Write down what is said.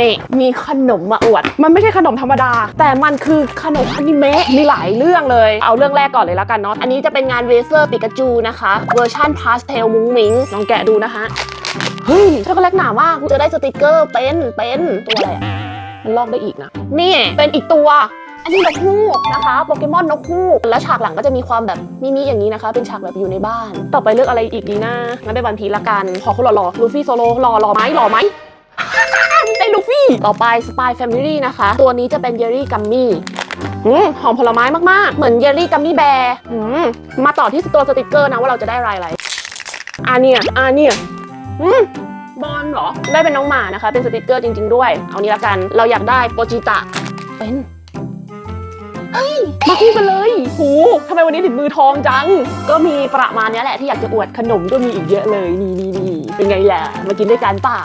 นี่มีขนมมาอวด มันไม่ใช่ขนมธรรมดา แต่มันคือขนมอนิเมะมีหลายเรื่องเลย เอาเรื่องแรกก่อนเลยแล้วกันเนาะอันนี้จะเป็นงานเวเซอร์ปิกาจูนะคะ เวอร์ชันพาสเทลมุ้งมิงลองแกะดูนะคะเฮ้ยช็อกโกแลตหนามากกูจะได้สติกเกอร์เป็นเป็นตัวอะไรอะมันลอกได้อีกนะ นี่เป็นอีกตัวอันนี้นกฮูกนะคะโปเกมอนนกฮูกแล้วฉากหลังก็จะมีความแบบมิมิอย่างนี้นะคะ เป็นฉากแบบอยู่ในบ้าน ต่อไปเลือกอะไรอีกดีนะงั้นเป็นวันพีละกัน ขอคนหล่อๆลูฟี่โซโลหล่อหล่อไหมหล่อไหม ลูฟี่ต่อไป Spy Family นะคะ ตัวนี้จะเป็นเยลลี่กัมมี่หอมผลไม้มากๆ เหมือนเยลลี่กัมมี่แบร์มาต่อที่ตัวสติกเกอร์นะว่าเราจะได้อะไรอะไรอ่าเนี่ยอ่าเนี่ยบอลเหรอ ได้เป็นน้องหมานะคะ เป็นสติกเกอร์จริง ๆ ด้วย เอานี้ละกัน เราอยากได้โปจิตะ เป็นมาคู่กันเลย หูทำไมวันนี้ถึงมือทองจัง ก็มีประมาณนี้แหละที่อยากจะอวดขนมก็มีอีกเยอะเลย นี่นี่นี่เป็นไงล่ะ มากินด้วยกันเปล่า